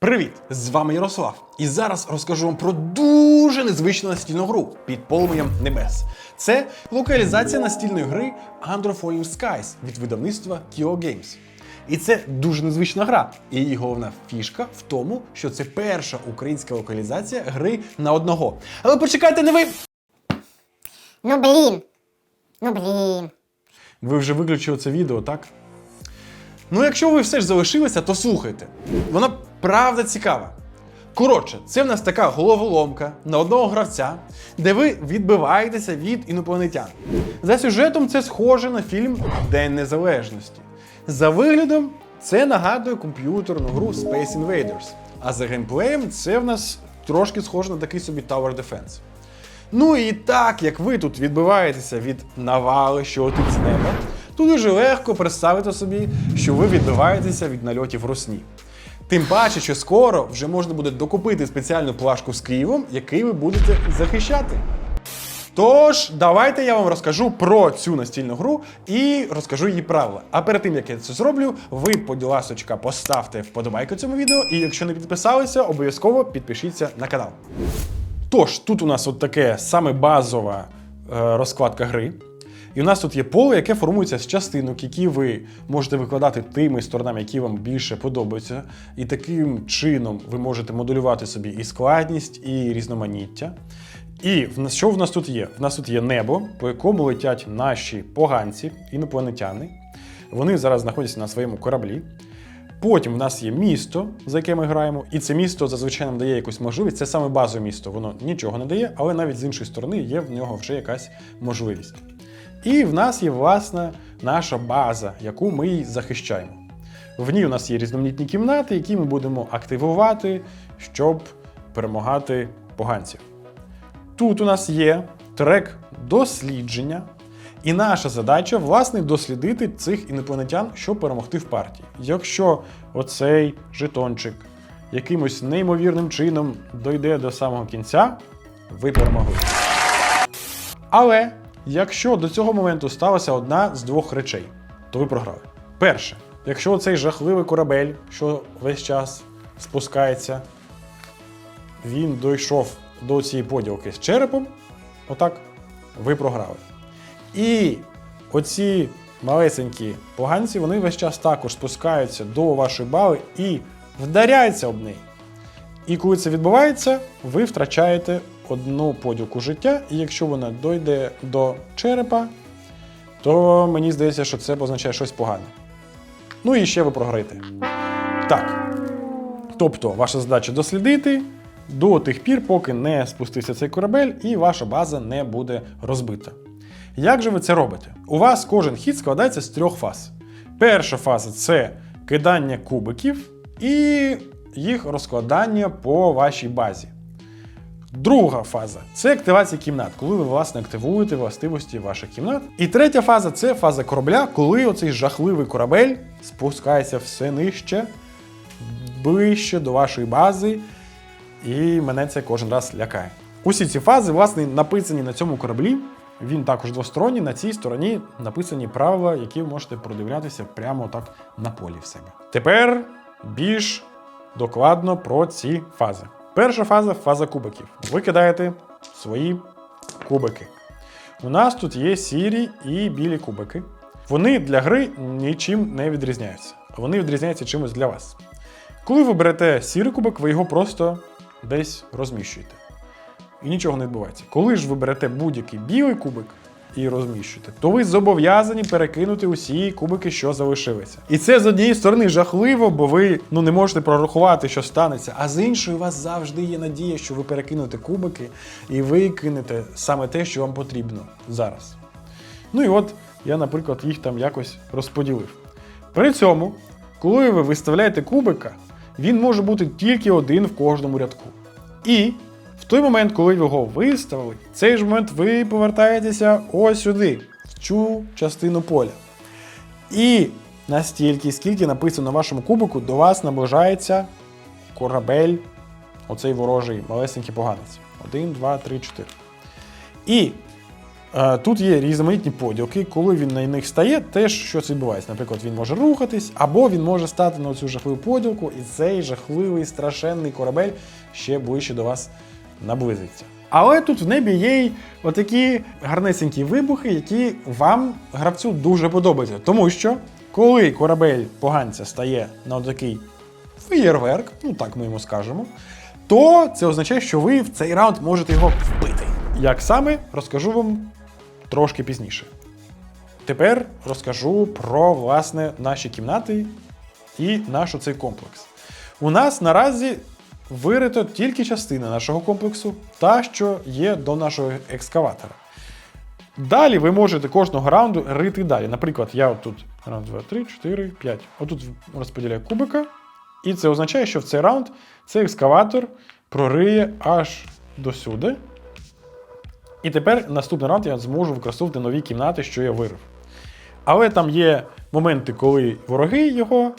Привіт! З вами Ярослав. І зараз розкажу вам про дуже незвичну настільну гру під полум'ям небес. Це локалізація настільної гри Under Falling Skies від видавництва Kyo Games. І це дуже незвична гра. І її головна фішка в тому, що це перша українська локалізація гри на одного. Але почекайте, не ви. Ну блін. Ну блін. Ви вже виключили це відео, так? Ну, якщо ви все ж залишилися, то слухайте. Вона правда цікава. Коротше, це в нас така головоломка на одного гравця, де ви відбиваєтеся від інопланетян. За сюжетом це схоже на фільм День Незалежності. За виглядом це нагадує комп'ютерну гру Space Invaders. А за геймплеєм це в нас трошки схоже на такий собі Tower Defense. Ну і так, як ви тут відбиваєтеся від навали, що летить з неба, то дуже легко представити собі, що ви відбиваєтеся від нальотів русні. Тим паче, що скоро вже можна буде докупити спеціальну плашку з Києвом, який ви будете захищати. Тож, давайте я вам розкажу про цю настільну гру і розкажу її правила. А перед тим як я це зроблю, ви, будь поставте вподобайку цьому відео, і якщо не підписалися, обов'язково підпишіться на канал. Тож, тут у нас от таке саме базова е, розкладка гри. І у нас тут є поле, яке формується з частинок, які ви можете викладати тими сторонами, які вам більше подобаються. І таким чином ви можете моделювати собі і складність, і різноманіття. І що в нас тут є? В нас тут є небо, по якому летять наші поганці, інопланетяни. Вони зараз знаходяться на своєму кораблі. Потім в нас є місто, за яке ми граємо, і це місто зазвичай нам дає якусь можливість. Це саме базове місто, воно нічого не дає, але навіть з іншої сторони є в нього вже якась можливість. І в нас є власне наша база, яку ми й захищаємо. В ній у нас є різноманітні кімнати, які ми будемо активувати, щоб перемагати поганців. Тут у нас є трек дослідження, і наша задача, власне, дослідити цих інопланетян, щоб перемогти в партії. Якщо оцей жетончик якимось неймовірним чином дойде до самого кінця, ви перемогли. Але якщо до цього моменту сталася одна з двох речей, то ви програли. Перше, якщо цей жахливий корабель, що весь час спускається, він дійшов до цієї поділки з черепом, отак, ви програли. І оці малесенькі поганці, вони весь час також спускаються до вашої бали і вдаряються об неї. І коли це відбувається, ви втрачаєте одну поділку життя, і якщо вона дойде до черепа, то мені здається, що це означає щось погане. Ну і ще ви програєте. Так. Тобто, ваша задача дослідити до тих пір, поки не спустився цей корабель і ваша база не буде розбита. Як же ви це робите? У вас кожен хід складається з трьох фаз. Перша фаза це кидання кубиків і їх розкладання по вашій базі. Друга фаза це активація кімнат, коли ви власне активуєте властивості ваших кімнат. І третя фаза це фаза корабля, коли оцей жахливий корабель спускається все нижче, ближче до вашої бази, і мене це кожен раз лякає. Усі ці фази, власне, написані на цьому кораблі. Він також двосторонній. На цій стороні написані правила, які ви можете продивлятися прямо так на полі в себе. Тепер більш докладно про ці фази. Перша фаза фаза кубиків. Ви кидаєте свої кубики. У нас тут є сірі і білі кубики. Вони для гри нічим не відрізняються. Вони відрізняються чимось для вас. Коли ви берете сірий кубик, ви його просто десь розміщуєте. І нічого не відбувається. Коли ж ви берете будь-який білий кубик і розміщуєте, то ви зобов'язані перекинути усі кубики, що залишилися. І це з однієї сторони жахливо, бо ви ну не можете прорахувати, що станеться. А з іншої, у вас завжди є надія, що ви перекинете кубики і викинете саме те, що вам потрібно зараз. Ну і от я, наприклад, їх там якось розподілив. При цьому, коли ви виставляєте кубика, він може бути тільки один в кожному рядку. І той момент, коли його виставили, в цей ж момент ви повертаєтеся ось сюди, в цю частину поля. І настільки, скільки написано на вашому кубику, до вас наближається корабель, оцей ворожий малесенький поганець. Один, два, три, чотири. І Е, Тут є різноманітні поділки. Коли він на них стає, теж щось відбувається. Наприклад, він може рухатись, або він може стати на цю жахливу поділку, і цей жахливий страшенний корабель ще ближче до вас наблизиться. Але тут в небі є й отакі гарнесенькі вибухи, які вам, гравцю, дуже подобаються. Тому що, коли корабель поганця стає на такий феєрверк, ну так ми йому скажемо, то це означає, що ви в цей раунд можете його вбити. Як саме, розкажу вам трошки пізніше. Тепер розкажу про власне наші кімнати і наш оцей комплекс. У нас наразі вирито тільки частина нашого комплексу, та, що є до нашого екскаватора. Далі ви можете кожного раунду рити далі. Наприклад, я отут раз, два, три, чотири, п'ять. Отут розподіляю кубика. І це означає, що в цей раунд цей екскаватор прориє аж до сюди. І тепер наступний раунд я зможу використовувати нові кімнати, що я вирив. Але там є моменти, коли вороги його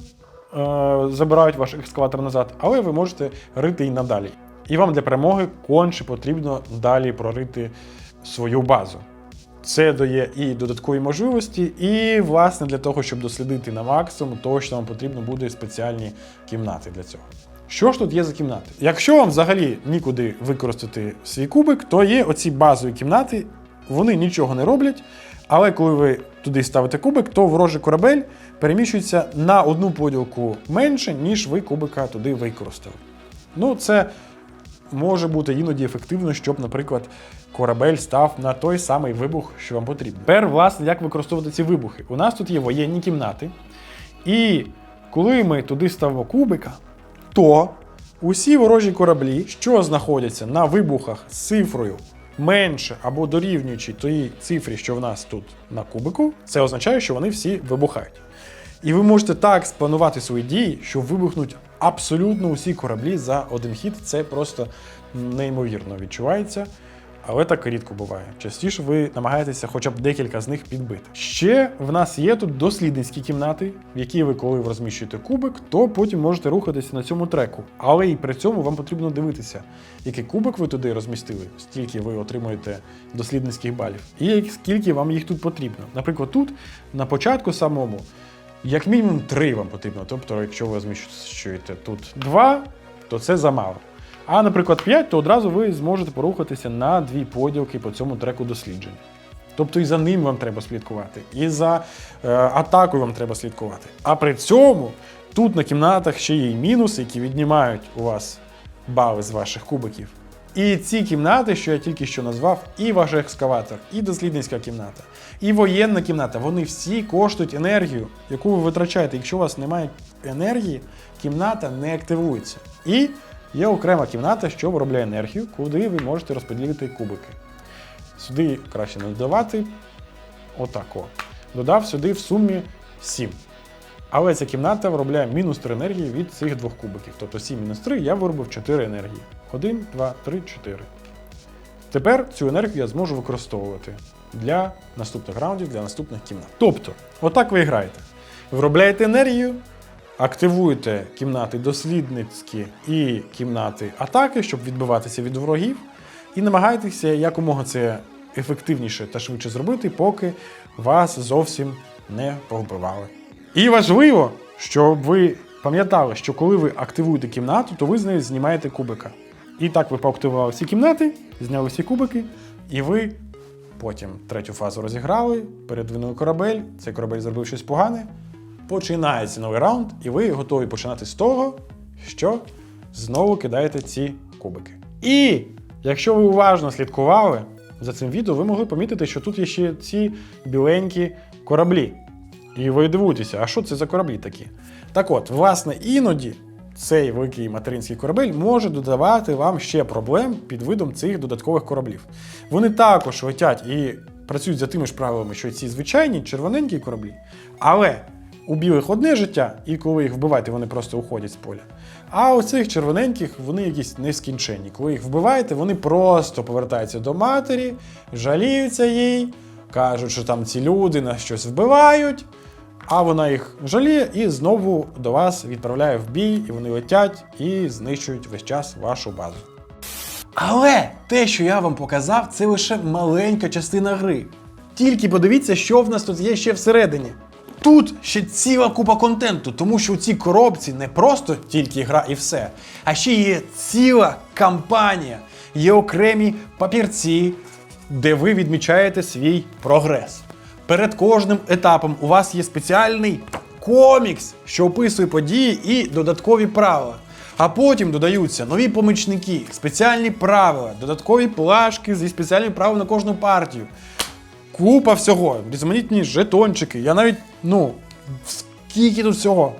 забирають ваш екскаватор назад, але ви можете рити і надалі. І вам для перемоги конче потрібно далі прорити свою базу. Це дає і додаткові можливості, і, власне, для того, щоб дослідити на максимум, точно вам потрібно буде спеціальні кімнати для цього. Що ж тут є за кімнати? Якщо вам взагалі нікуди використати свій кубик, то є оці базові кімнати, вони нічого не роблять. Але коли ви туди ставите кубик, то ворожий корабель переміщується на одну поділку менше, ніж ви кубика туди використали. Ну, це може бути іноді ефективно, щоб, наприклад, корабель став на той самий вибух, що вам потрібно. Тепер, власне, як використовувати ці вибухи? У нас тут є воєнні кімнати, і коли ми туди ставимо кубика, то усі ворожі кораблі, що знаходяться на вибухах з цифрою менше або дорівнюючи тій цифрі, що в нас тут на кубику, це означає, що вони всі вибухають. І ви можете так спланувати свої дії, що вибухнуть абсолютно усі кораблі за один хід. Це просто неймовірно відчувається. Але так рідко буває. Частіше ви намагаєтеся хоча б декілька з них підбити. Ще в нас є тут дослідницькі кімнати, в які ви, коли розміщуєте кубик, то потім можете рухатися на цьому треку. Але і при цьому вам потрібно дивитися, який кубик ви туди розмістили, стільки ви отримуєте дослідницьких балів, і скільки вам їх тут потрібно. Наприклад, тут на початку самому. Як мінімум три вам потрібно. Тобто, якщо ви розміщуєте тут два, то це замало. А, наприклад, 5, то одразу ви зможете порухатися на дві поділки по цьому треку досліджень. Тобто і за ним вам треба слідкувати, і за е, атакою вам треба слідкувати. А при цьому тут на кімнатах ще є й мінуси, які віднімають у вас бали з ваших кубиків. І ці кімнати, що я тільки що назвав, і ваш екскаватор, і дослідницька кімната, і воєнна кімната, вони всі коштують енергію, яку ви витрачаєте. Якщо у вас немає енергії, кімната не активується. І є окрема кімната, що виробляє енергію, куди ви можете розподілити кубики. Сюди краще не додавати. Отак. Додав сюди в сумі 7. Але ця кімната виробляє мінус 3 енергії від цих двох кубиків. Тобто 7 мінус 3 я виробив 4 енергії. 1, 2, 3, 4. Тепер цю енергію я зможу використовувати для наступних раундів, для наступних кімнат. Тобто, отак ви граєте. Виробляєте енергію, активуєте кімнати дослідницькі і кімнати атаки, щоб відбиватися від ворогів, і намагаєтеся якомога це ефективніше та швидше зробити, поки вас зовсім не повбивали. І важливо, щоб ви пам'ятали, що коли ви активуєте кімнату, то ви з нею знімаєте кубика. І так ви поактивували всі кімнати, зняли всі кубики, і ви потім третю фазу розіграли, передвинули корабель, цей корабель зробив щось погане. Починається новий раунд, і ви готові починати з того, що знову кидаєте ці кубики. І якщо ви уважно слідкували за цим відео, ви могли помітити, що тут є ще ці біленькі кораблі. І ви дивуєтеся, а що це за кораблі такі? Так от, власне, іноді цей великий материнський корабель може додавати вам ще проблем під видом цих додаткових кораблів. Вони також летять і працюють за тими ж правилами, що ці звичайні червоненькі кораблі. Але у білих одне життя, і коли їх вбиваєте, вони просто уходять з поля. А у цих червоненьких вони якісь нескінченні. Коли їх вбиваєте, вони просто повертаються до матері, жаліються їй, кажуть, що там ці люди нас щось вбивають. А вона їх жаліє і знову до вас відправляє в бій, і вони летять і знищують весь час вашу базу. Але те, що я вам показав, це лише маленька частина гри. Тільки подивіться, що в нас тут є ще всередині. Тут ще ціла купа контенту, тому що у цій коробці не просто тільки гра і все, а ще є ціла кампанія, є окремі папірці, де ви відмічаєте свій прогрес. Перед кожним етапом у вас є спеціальний комікс, що описує події і додаткові правила. А потім додаються нові помічники, спеціальні правила, додаткові плашки зі спеціальними правилами на кожну партію. Купа всього, різноманітні жетончики. Я навіть, ну, скільки тут всього.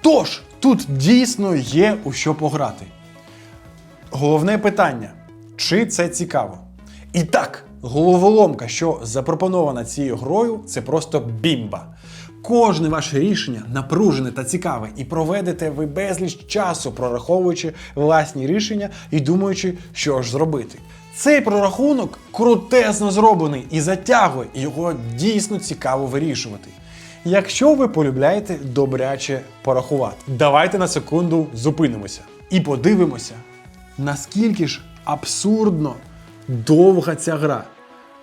Тож, тут дійсно є у що пограти. Головне питання: чи це цікаво? І так, головоломка, що запропонована цією грою, це просто бімба. Кожне ваше рішення напружене та цікаве, і проведете ви безліч часу, прораховуючи власні рішення і думаючи, що ж зробити. Цей прорахунок крутезно зроблений і затягує, і його дійсно цікаво вирішувати. Якщо ви полюбляєте добряче порахувати, давайте на секунду зупинимося і подивимося, наскільки ж абсурдно довга ця гра.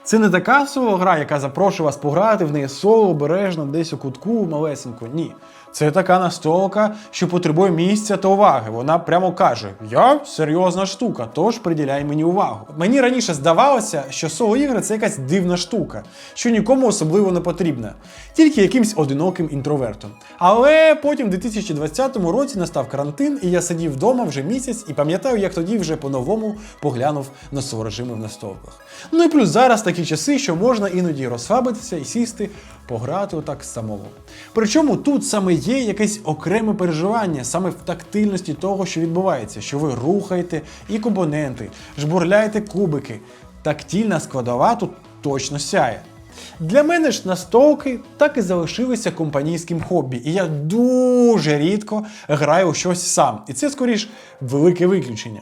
Це не така соло гра, яка запрошує вас пограти в неї соло обережно десь у кутку малесенько. Ні. Це така настолка, що потребує місця та уваги. Вона прямо каже: Я серйозна штука, тож приділяй мені увагу. Мені раніше здавалося, що соло ігри це якась дивна штука, що нікому особливо не потрібна, тільки якимсь одиноким інтровертом. Але потім, в 2020 році, настав карантин, і я сидів вдома вже місяць і пам'ятаю, як тоді вже по-новому поглянув на соло-режими в настолках. Ну і плюс зараз такі часи, що можна іноді розслабитися і сісти, пограти отак самому. Причому тут саме є якесь окреме переживання, саме в тактильності того, що відбувається, що ви рухаєте і компоненти, жбурляєте кубики. Тактільна складова тут точно сяє. Для мене ж настолки так і залишилися компанійським хобі, і я дуже рідко граю у щось сам. І це скоріш велике виключення.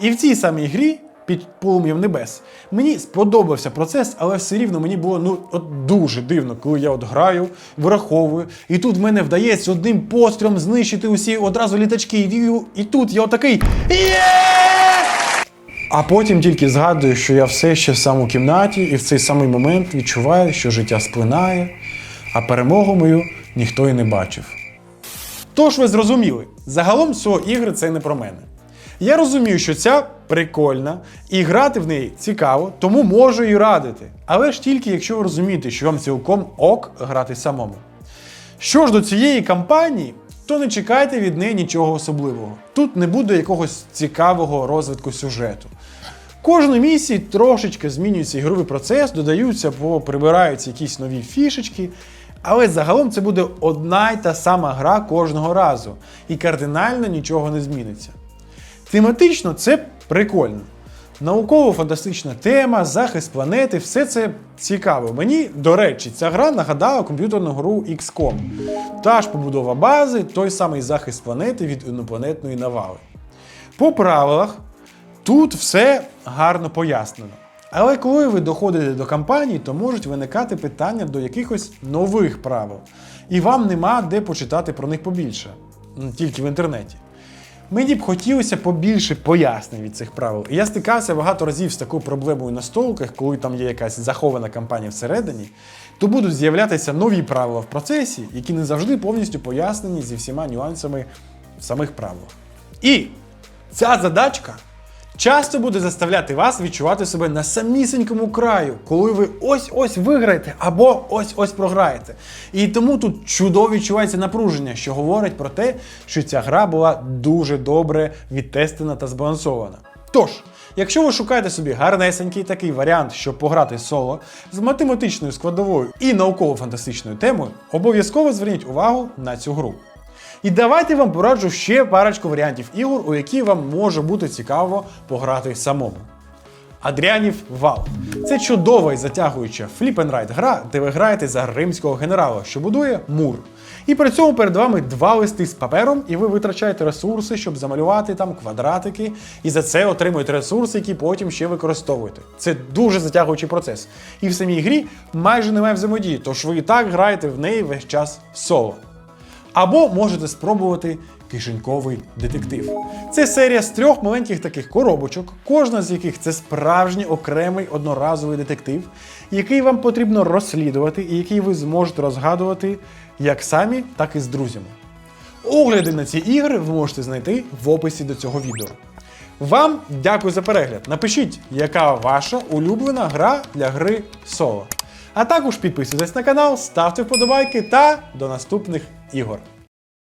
І в цій самій грі. Під полум'ям небес. Мені сподобався процес, але все рівно мені було ну от дуже дивно, коли я от граю, вираховую, і тут в мене вдається одним пострілом знищити усі одразу літачки, і, і тут я отакий! А потім тільки згадую, що я все ще сам у кімнаті, і в цей самий момент відчуваю, що життя сплинає, а перемогу мою ніхто і не бачив. Тож ви зрозуміли, загалом соло ігри це не про мене. Я розумію, що ця прикольна, і грати в неї цікаво, тому можу і радити. Але ж тільки якщо ви розумієте, що вам цілком ок грати самому. Що ж до цієї кампанії, то не чекайте від неї нічого особливого. Тут не буде якогось цікавого розвитку сюжету. Кожної місії трошечки змінюється ігровий процес, додаються або прибираються якісь нові фішечки. Але загалом це буде одна й та сама гра кожного разу, і кардинально нічого не зміниться. Тематично це прикольно. Науково-фантастична тема, захист планети, все це цікаво. Мені, до речі, ця гра нагадала комп'ютерну гру XCOM. Та ж побудова бази, той самий захист планети від інопланетної навали. По правилах, тут все гарно пояснено. Але коли ви доходите до кампанії, то можуть виникати питання до якихось нових правил. І вам нема де почитати про них побільше, тільки в інтернеті. Мені б хотілося побільше пояснень від цих правил. І я стикався багато разів з такою проблемою на столках, коли там є якась захована кампанія всередині, то будуть з'являтися нові правила в процесі, які не завжди повністю пояснені зі всіма нюансами самих правилах. І ця задачка часто буде заставляти вас відчувати себе на самісінькому краю, коли ви ось-ось виграєте або ось-ось програєте. І тому тут чудово відчувається напруження, що говорить про те, що ця гра була дуже добре відтестена та збалансована. Тож, якщо ви шукаєте собі гарнесенький такий варіант, щоб пограти соло з математичною складовою і науково-фантастичною темою, обов'язково зверніть увагу на цю гру. І давайте вам пораджу ще парочку варіантів ігор, у які вам може бути цікаво пограти самому. Адріанів Вал. Це чудова і затягуюча фліп-н-райд гра, де ви граєте за римського генерала, що будує мур. І при цьому перед вами два листи з папером, і ви витрачаєте ресурси, щоб замалювати там квадратики, і за це отримуєте ресурси, які потім ще використовуєте. Це дуже затягуючий процес. І в самій грі майже немає взаємодії, тож ви і так граєте в неї весь час соло. Або можете спробувати Кишеньковий детектив. Це серія з трьох маленьких таких коробочок, кожна з яких це справжній окремий одноразовий детектив, який вам потрібно розслідувати і який ви зможете розгадувати як самі, так і з друзями. Огляди на ці ігри ви можете знайти в описі до цього відео. Вам дякую за перегляд. Напишіть, яка ваша улюблена гра для гри соло. А також підписуйтесь на канал, ставте вподобайки та до наступних ігор.